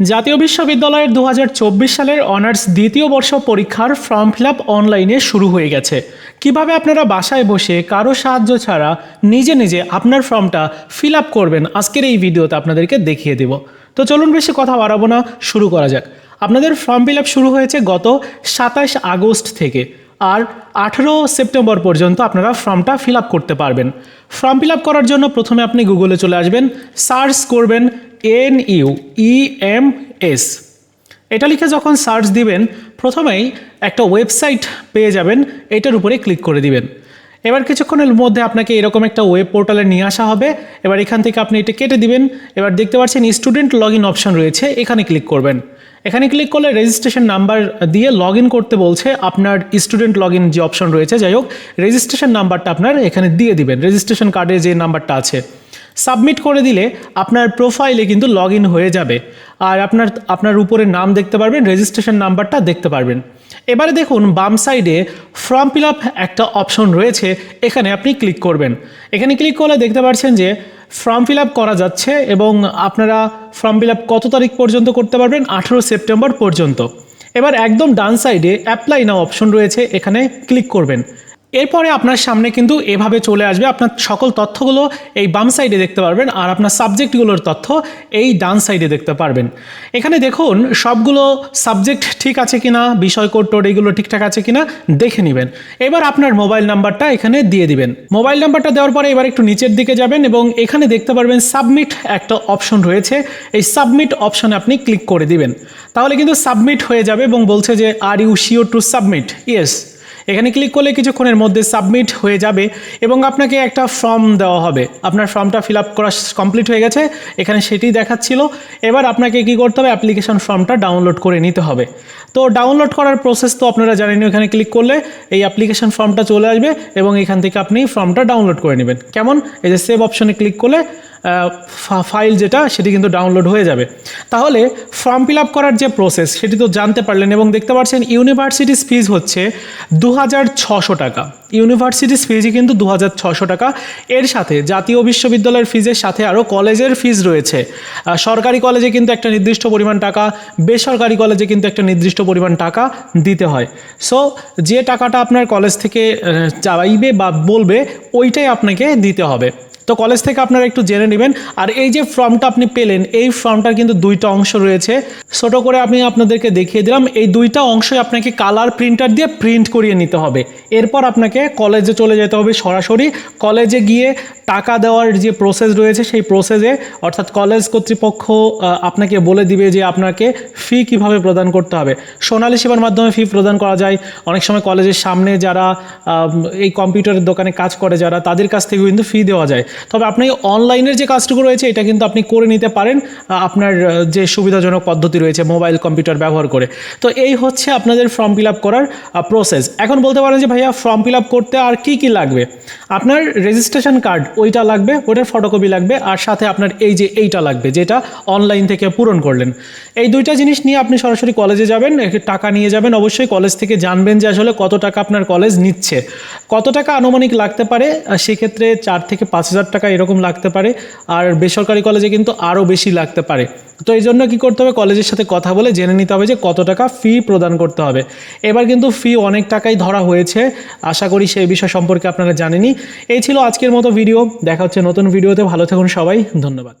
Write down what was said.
জাতীয় বিশ্ববিদ্যালয়ের দু হাজার চব্বিশ সালের অনার্স দ্বিতীয় বর্ষ পরীক্ষার ফর্ম ফিল অনলাইনে শুরু হয়ে গেছে। কীভাবে আপনারা বাসায় বসে কারও সাহায্য ছাড়া নিজে নিজে আপনার ফর্মটা ফিল করবেন আজকের এই ভিডিওতে আপনাদেরকে দেখিয়ে দেব। তো চলুন বেশি কথা বাড়াবো না, শুরু করা যাক। আপনাদের ফর্ম ফিল শুরু হয়েছে গত সাতাশ আগস্ট থেকে আর আঠেরো সেপ্টেম্বর পর্যন্ত আপনারা ফর্মটা ফিল করতে পারবেন। ফর্ম ফিল করার জন্য প্রথমে আপনি গুগলে চলে আসবেন, সার্চ করবেন N U E M S এটা লিখে যখন সার্চ দিবেন, প্রথমেই একটা ওয়েবসাইট পেয়ে যাবেন, এটার উপরে ক্লিক করে দিবেন। এবার কিছুক্ষণের মধ্যে আপনাকে এরকম একটা ওয়েব পোর্টালে নিয়ে আসা হবে। এবার এখান থেকে আপনি এটা কেটে দিবেন। এবার দেখতে পাচ্ছেন স্টুডেন্ট লগ ইন অপশন রয়েছে, এখানে ক্লিক করবেন। এখানে ক্লিক করলে রেজিস্ট্রেশন নাম্বার দিয়ে লগ ইন করতে বলছে আপনার স্টুডেন্ট লগ ইন যে অপশন রয়েছে। যাই হোক রেজিস্ট্রেশন নাম্বারটা আপনার এখানে দিয়ে দিবেন। রেজিস্ট্রেশন কার্ডে যে নাম্বারটা আছে। সাবমিট করে দিলে আপনার প্রোফাইলে কিন্তু লগ ইন হয়ে যাবে। আর আপনার আপনার উপরে নাম দেখতে পারবেন রেজিস্ট্রেশন নাম্বারটা দেখতে পারবেন। এবারে দেখুন, বাম সাইডে ফর্ম ফিল আপ একটা অপশন রয়েছে, এখানে আপনি ক্লিক করবেন। এখানে ক্লিক করলে দেখতে পাচ্ছেন যে ফর্ম ফিল আপ করা যাচ্ছে এবং আপনারা ফর্ম ফিল আপ কত তারিখ পর্যন্ত করতে পারবেন? আঠেরো সেপ্টেম্বর পর্যন্ত। এবার একদম ডান সাইডে অ্যাপ্লাই নাও অপশন রয়েছে, এখানে ক্লিক করবেন। এরপরে আপনার সামনে কিন্তু এভাবে চলে আসবে। আপনার সকল তথ্যগুলো এই বাম সাইডে দেখতে পারবেন আর আপনার সাবজেক্টগুলোর তথ্য এই ডান সাইডে দেখতে পারবেন। এখানে দেখুন, সবগুলো সাবজেক্ট ঠিক আছে কিনা, বিষয় কোড টোড এগুলো ঠিকঠাক আছে কিনা, দেখে নেবেন। এবার আপনার মোবাইল নাম্বারটা এখানে দিয়ে দিবেন। মোবাইল নাম্বারটা দেওয়ার পরে এবার একটু নিচের দিকে যাবেন এবং এখানে দেখতে পারবেন সাবমিট একটা অপশন রয়েছে। এই সাবমিট অপশনে আপনি ক্লিক করে দিবেন। তাহলে কিন্তু সাবমিট হয়ে যাবে এবং বলছে যে are you sure to submit yes এখানে ক্লিক করলে কিছুক্ষণের মধ্যে সাবমিট হয়ে যাবে এবং আপনাকে একটা ফর্ম দেওয়া হবে। আপনার ফর্মটা ফিল আপ করা কমপ্লিট হয়ে গেছে, এখানে সেটি দেখাচ্ছিল। এবার আপনাকে কি করতে হবে? অ্যাপ্লিকেশন ফর্মটা ডাউনলোড করে নিতে হবে। তো ডাউনলোড করার প্রসেস তো আপনারা জানেন এখানে ক্লিক করলে এই অ্যাপ্লিকেশন ফর্মটা চলে আসবে এবং এখান থেকে আপনি ফর্মটা ডাউনলোড করে নেবেন। কেমন? এই যে সেভ অপশনে ক্লিক করলে ফাইল যেটা, সেটি কিন্তু ডাউনলোড হয়ে যাবে। তাহলে ফর্ম ফিল আপ করার যে প্রসেস সেটি তো জানতে পারলেন এবং দেখতে পাচ্ছেন ইউনিভার্সিটিস ফিজ হচ্ছে দু হাজার ছশো টাকা। ইউনিভার্সিটিস ফিজই কিন্তু দু হাজার ছশো টাকা। এর সাথে জাতীয় বিশ্ববিদ্যালয়ের ফিজের সাথে আরও কলেজের ফিজ রয়েছে। সরকারি কলেজে কিন্তু একটা নির্দিষ্ট পরিমাণ টাকা, বেসরকারি কলেজে কিন্তু একটা নির্দিষ্ট পরিমাণ টাকা দিতে হয়। সো যে টাকাটা আপনার কলেজ থেকে চাইবে বা বলবে, ওইটাই আপনাকে দিতে হবে। তো কলেজ থেকে আপনারা একটু জেনে নেবেন। আর এই যে ফর্মটা আপনি পেলেন, এই ফর্মটার কিন্তু দুইটা অংশ রয়েছে। ছোট করে আমি আপনাদেরকে দেখিয়ে দিলাম, এই দুইটা অংশই আপনাকে কালার প্রিন্টার দিয়ে প্রিন্ট করিয়ে নিতে হবে। এরপর আপনাকে কলেজে চলে যেতে হবে সরাসরি। কলেজে গিয়ে টাকা দেওয়ার যে প্রসেস রয়েছে, সেই প্রসেসে অর্থাৎ কলেজ কর্তৃপক্ষ আপনাকে বলে দিবে যে আপনাকে ফি কীভাবে প্রদান করতে হবে। সোনালী সেবার মাধ্যমে ফি প্রদান করা যায়। অনেক সময় কলেজের সামনে যারা এই কম্পিউটারের দোকানে কাজ করে যারা, তাদের কাছ থেকেও কিন্তু ফি দেওয়া যায়। তবে আপনি অনলাইনের যে কাজটুকু রয়েছে, এটা কিন্তু আপনি করে নিতে পারেন। আপনার যে সুবিধাজনক পদ্ধতি রয়েছে, মোবাইল কম্পিউটার ব্যবহার করে। তো এই হচ্ছে আপনাদের ফর্ম ফিল আপ করার প্রসেস এখন বলতে পারেন যে, ভাইয়া, ফর্ম ফিল আপ করতে আর কি কি লাগবে? আপনার রেজিস্ট্রেশন কার্ড ওইটা লাগবে, ওটার ফটোকপি লাগবে, আর সাথে আপনার এই যে এইটা লাগবে, যেটা অনলাইন থেকে পূরণ করলেন। এই দুইটা জিনিস নিয়ে আপনি সরাসরি কলেজে যাবেন টাকা নিয়ে যাবেন। অবশ্যই কলেজ থেকে জানবেন যে আসলে কত টাকা আপনার কলেজ নিচ্ছে। কত টাকা আনুমানিক লাগতে পারে? সেক্ষেত্রে চার থেকে পাঁচ হাজার টাকা এরকম লাগতে পারে, আর বেসরকারি কলেজে কিন্তু আরও বেশি লাগতে পারে। তো এই জন্য কী করতে হবে? কলেজের সাথে কথা বলে জেনে নিতে হবে যে কত টাকা ফি প্রদান করতে হবে। এবার কিন্তু ফি অনেক টাকাই ধরা হয়েছে। আশা করি সেই বিষয় সম্পর্কে আপনারা জানেনি এই ছিল আজকের মতো ভিডিও দেখা হচ্ছে নতুন ভিডিওতে ভালো থাকুন সবাই। ধন্যবাদ।